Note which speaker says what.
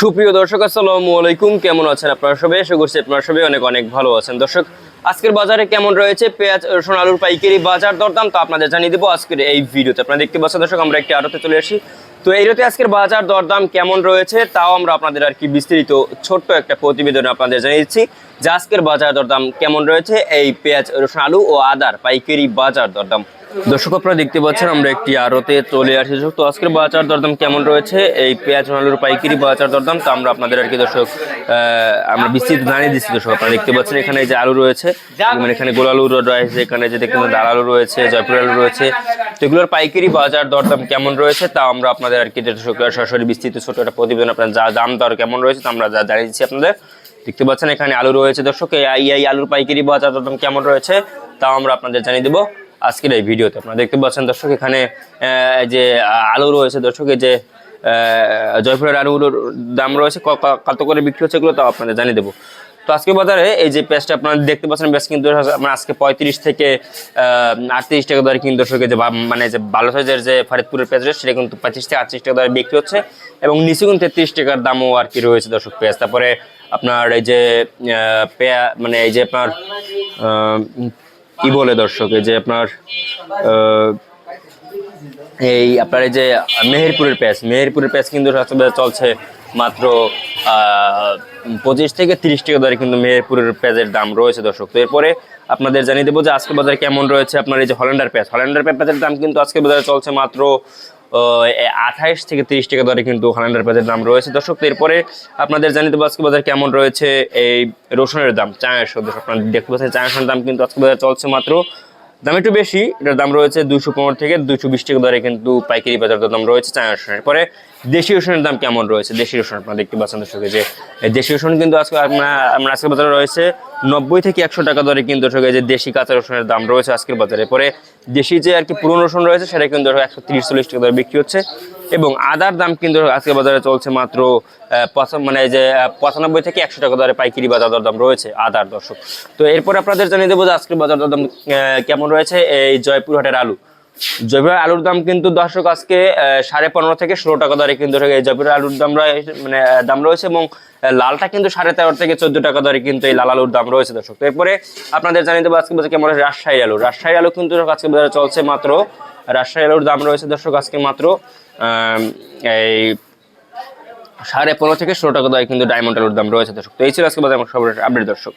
Speaker 1: সুপ্রিয় দর্শক, আসসালামু আলাইকুম। কেমন আছেন আপনারা সবাই? আশা করছি আপনারা সবাই অনেক অনেক ভালো আছেন। দর্শক, আজকের বাজারে কেমন রয়েছে? পেঁয়াজ, রসুন, আলুর পাইকারি বাজার দরদাম তো আপনাদের জানিয়ে দেবো আজকের এই ভিডিওতে। আপনারা দেখতে পাচ্ছেন দর্শক, আমরা একটি আড়তে চলে আসি। তো এই রতে আজকের বাজার দরদাম কেমন রয়েছে? তাও আমরা আপনাদের আর কি বিস্তারিত ছোট্ট একটা প্রতিবেদন আপনাদের জানিয়ে দিচ্ছি যে আজকের বাজার দরদাম কেমন রয়েছে? এই পেঁয়াজ, রসুন, আলু ও আদার পাইকারি বাজার দরদাম দর্শক, আপনারা দেখতে পাচ্ছেন, আমরা একটি আড়তে চলে আসি তো আজকের বাজার দরদাম কেমন রয়েছে? এই পেঁয়াজ, আলুর পাইকারি বাজার দরদাম, তো আমরা আপনাদের আর কি দর্শক আমরা বিস্তৃত জানিয়ে দিচ্ছি, দর্শক, আপনারা দেখতে পাচ্ছেন, এখানে যে আলু রয়েছে মানে এখানে গোল আলু রয়েছে, এখানে যে দেখতে ডাল আলু রয়েছে জয়পুর আলু রয়েছে। তো এগুলোর পাইকারি বাজার দরদাম কেমন রয়েছে, তা আমরা আপনাদের আর কি দর্শক, সরাসরি বিস্তৃত ছোট একটা প্রতিবেদন, আপনার যা দাম দর কেমন রয়েছে, তা আমরা যা জানিয়ে দিচ্ছি আপনাদের। দেখতে পাচ্ছেন, এখানে আলু রয়েছে, দর্শক, এই আলুর পাইকারি বাজার দরদাম কেমন রয়েছে তাও আমরা আপনাদের জানিয়ে দেবো। আজকের এই ভিডিওতে। আপনারা দেখতে পাচ্ছেন দর্শক, এখানে যে আলু রয়েছে দর্শক, এই যে জয়পুরের আলুগুলোর দাম রয়েছে কত করে বিক্রি হচ্ছে এগুলো তাও আপনাদের জানিয়ে দেবো। তো আজকে বাজারে এই যে পেঁয়াজটা আপনারা দেখতে পাচ্ছেন, বেশ কিন্তু আমরা আজকে পঁয়ত্রিশ থেকে আটত্রিশ টাকা দরে কিন্তু দর্শক, এই যে মানে যে ভালো সাইজের যে ফরিদপুরের পেঁয়াজ রয়েছে, সেটা কিন্তু পঁচিশ থেকে আটত্রিশ টাকা দরে বিক্রি হচ্ছে এবং নিচে কিন্তু তেত্রিশ টাকার দামও আর কি রয়েছে দর্শক পেঁয়াজ। তারপরে আপনার এই যে পেঁয়া মানে এই যে আপনার কি বলে দর্শক যে আপনার এই আপনার এই যে মেহেরপুরের প্যাচ মেহেরপুরের প্যাচ কিন্তু চলছে মাত্র পঁচিশ থেকে তিরিশ টাকা দরে কিন্তু মেহেরপুরের পেঁয়াজের দাম রয়েছে দর্শক। তো এরপরে আপনাদের জানিয়ে দেবো যে আজকে বাজারে কেমন রয়েছে আপনার এই যে হল্যান্ডার প্যাচ। হল্যান্ডার পেঁয়াজের দাম কিন্তু আজকে বাজারে চলছে মাত্র আঠাইশ থেকে তিরিশ টাকা দরে কিন্তু হল্যান্ডার পেঁয়াজের দাম রয়েছে। দর্শক, এরপরে আপনাদের জানি তো আজকে বাজার কেমন রয়েছে এই রসুনের দাম, চায়ের দর্শক আপনার দেখতে পাচ্ছেন চায়ের দাম কিন্তু আজকে বাজার চলছে মাত্র দাম একটু বেশি, এটার দাম রয়েছে দুশো পনেরো থেকে দুশো বিশ টাকা দরে কিন্তু পাইকারি বাজার দাম রয়েছে চায়না রসুনের পরে দেশি রসুনের দাম কেমন রয়েছে? দেশি রসুন আপনারা দেখতে পাচ্ছেন দর্শকে যে দেশি রসুন কিন্তু আজকে আমরা আজকের বাজারে রয়েছে নব্বই থেকে একশো টাকা দরে কিন্তু দর্শকে যে দেশি কাঁচা রসুনের দাম রয়েছে আজকের বাজারে। পরে দেশি যে আর কি পুরনো রসুন রয়েছে, সেটা কিন্তু একশো তিরিশ চল্লিশ টাকা দরে বিক্রি হচ্ছে। এবং আদার দাম কিন্তু আজকের বাজারে চলছে মাত্র মানে যে পঁচানব্বই থেকে একশো টাকা দরে পাইকারি বাজার দরদাম রয়েছে আদার, দর্শক। তো এরপর আপনাদের জানিয়ে দেবো যে আজকের বাজার দরদাম কেমন রয়েছে এই জয়পুরহাটের আলু। জয়পুরের আলুর দাম কিন্তু দর্শক আজকে সাড়ে পনেরো থেকে ষোলো টাকা দরে কিন্তু এই জয়পুরের আলুর দাম মানে দাম রয়েছে এবং লালটা কিন্তু সাড়ে তেরো থেকে চোদ্দ টাকা দরে কিন্তু এই লাল আলুর দাম রয়েছে, দর্শক। এরপরে আপনাদের জানিয়ে দেবো আজকে বাজারে কেমন রাজশাহী আলু। রাজশাহী আলু কিন্তু আজকে বাজারে চলছে মাত্র রাজশাহী আলুর দাম রয়েছে দর্শক, আজকে মাত্র এই সাড়ে পনেরো থেকে ষোলো টাকা দেয় কিন্তু ডায়মন্ড আলুর দাম রয়েছে দর্শক। তো এই ছিল আজকে আপডেট দর্শক।